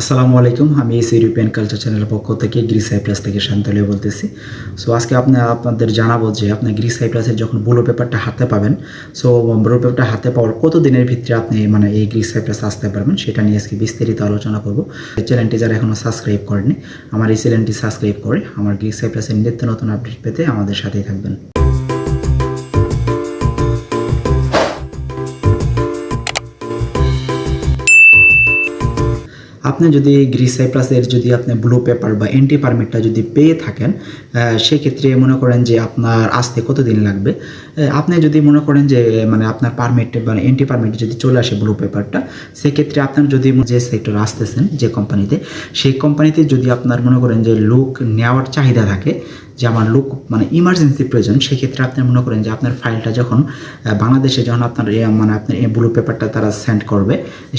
আসসালামু আলাইকুম। আমি এস ইউরোপিয়ান কালচার চ্যানেলের পক্ষ থেকে গ্রিস সাইপ্রাস থেকে শান্তলীয় বলতেছি। সো আজকে আপনি আপনাদের জানাব যে আপনি গ্রিস সাইপ্রাসের যখন ব্লু পেপারটা হাতে পাবেন সো ব্লু পেপারটা হাতে পাওয়ার কত দিনের ভিতরে আপনি মানে এই গ্রিস সাইপ্রাস আসতে পারবেন সেটা নিয়ে আজকে বিস্তারিত আলোচনা করব। চ্যানেলটি যারা এখনও সাবস্ক্রাইব করেনি আমার এই চ্যানেলটি সাবস্ক্রাইব করে আমার গ্রিস সাইপ্রাসের নিত্য নতুন আপডেট পেতে আমাদের সাথেই থাকবেন। আপনি যদি গ্রিস সাইপ্রাসের যদি আপনি ব্লু পেপার বা এন্টি পারমিটটা যদি পেয়ে থাকেন সেক্ষেত্রে মনে করেন যে আপনার আসতে কতদিন লাগবে? আপনি যদি মনে করেন যে মানে আপনার পারমিট মানে এন্টি পারমিট যদি চলে আসে ব্লু পেপারটা সেক্ষেত্রে আপনার যদি যে সেক্টর আসতেছেন যে কোম্পানিতে সেই কোম্পানিতে যদি আপনার মনে করেন যে লোক নেওয়ার চাহিদা থাকে যে আমার লোক মানে ইমার্জেন্সি প্রয়োজন, সেক্ষেত্রে আপনি মনে করেন যে আপনার ফাইলটা যখন বাংলাদেশে যখন আপনার মানে আপনার এই ব্লু পেপারটা তারা সেন্ড করবে,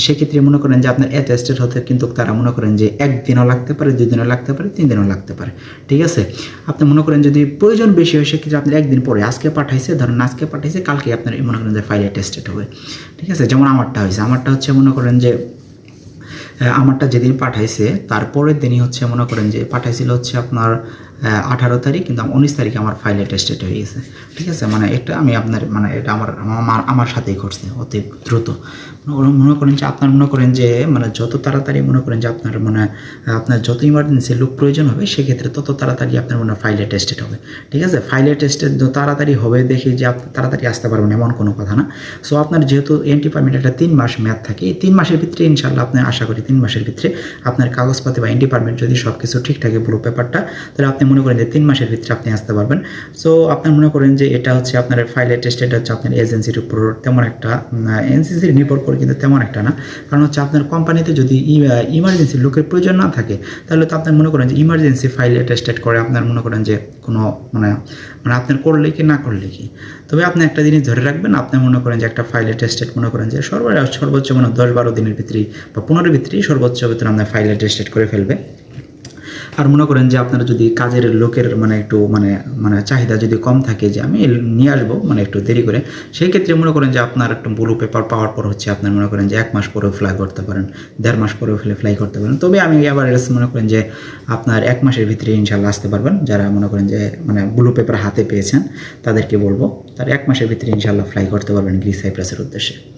সেক্ষেত্রে মনে করেন যে আপনার অ্যাটেস্টেড হতে কিন্তু তারা মনে করেন যে একদিনও লাগতে পারে দুই দিনও লাগতে পারে তিন দিনও লাগতে পারে। ঠিক আছে? আপনি মনে করেন যদি প্রয়োজন বেশি হয়, সেক্ষেত্রে আপনি একদিন পরে আজকে পাঠাইছে, ধরেন আজকে পাঠাইছে, কালকে আপনার মনে করেন যে ফাইল অ্যাটেস্টেড হবে। ঠিক আছে? যেমন আমারটা হয়েছে, আমারটা হচ্ছে মনে করেন যে আমারটা যেদিন পাঠাইছে তারপরের দিনই হচ্ছে মনে করেন যে পাঠাইছিল হচ্ছে আপনার আঠারো তারিখ কিন্তু উনিশ তারিখে আমার ফাইল অ্যাটেস্টেড হয়ে গেছে। ঠিক আছে? মানে এটা আমি আপনার মানে এটা আমার আমার সাথেই ঘটছে, অতি দ্রুত। মনে করেন- যে আপনার, মনে করেন যে মানে যত তাড়াতাড়ি মনে করেন যে আপনার মানে আপনার যত ইমার্জেন্সি লোক প্রয়োজন হবে, সেক্ষেত্রে তত তাড়াতাড়ি আপনার মনে ফাইল অ্যাটেস্টেড হবে। ঠিক আছে? ফাইল অ্যাটেস্টেড তাড়াতাড়ি হবে দেখে যে আপনি তাড়াতাড়ি আসতে পারবেন এমন কোনো কথা না। সো আপনার যেহেতু এন্টি পারমিট একটা তিন মাস মেয়াদ থাকে, এই তিন মাসের ভিতরে ইনশাল্লাহ আপনি, আশা করি তিন মাসের ভিতরে আপনার কাগজপাতি বা এন্টি পারমিট যদি সব কিছু ঠিক থাকে পুরো পেপারটা তাহলে আপনি মনে করেন যে তিন মাসের ভিতরে আপনি আসতে পারবেন। সো আপনার মনে করেন যে এটা হচ্ছে আপনার ফাইল অ্যাটেস্টেড হচ্ছে আপনার এজেন্সির উপর তেমন একটা এজেন্সির নির্ভর করে কিন্তু তেমন একটা না। কারণ হচ্ছে আপনার কোম্পানিতে যদি ইমার্জেন্সি লোকের প্রয়োজন না থাকে, তাহলে তো আপনার মনে করেন যে ইমার্জেন্সি ফাইল অ্যাটেস্টেড করে আপনার মনে করেন যে কোনো মানে মানে আপনার করলে কি, না করলে কি। তবে আপনি একটা জিনিস ধরে রাখবেন, আপনি মনে করেন যে একটা ফাইল টেস্টেড মনে করেন যে সর্বোচ্চ সর্বোচ্চ মানে দশ বারো দিনের ভিতরেই বা পনেরো ভিতরেই সর্বোচ্চ ভিতরে আপনার ফাইলে টেস্টেড করে ফেলবে। আর মনে করেন যে আপনারা যদি কাজের লোকের মানে একটু মানে মানে চাহিদা যদি কম থাকে যে আমি নিয়ে আসব মানে একটু দেরি করে, সেই ক্ষেত্রে মনে করেন যে আপনার একটু ব্লু পেপার পাওয়ার পর হচ্ছে আপনার মনে করেন যে এক মাস পরেও ফ্লাই করতে পারেন, দেড় মাস পরেও ফেলে ফ্লাই করতে পারেন। তবে আমি আবার মনে করেন যে আপনার এক মাসের ভিতরে ইনশাল্লাহ আসতে পারবেন। যারা মনে করেন যে মানে ব্লু পেপার হাতে পেয়েছেন, তাদেরকে বলব, তার এক মাসের ভিতরে ইনশাল্লাহ ফ্লাই করতে পারবেন গ্রিস সাইপ্রাসের উদ্দেশ্যে।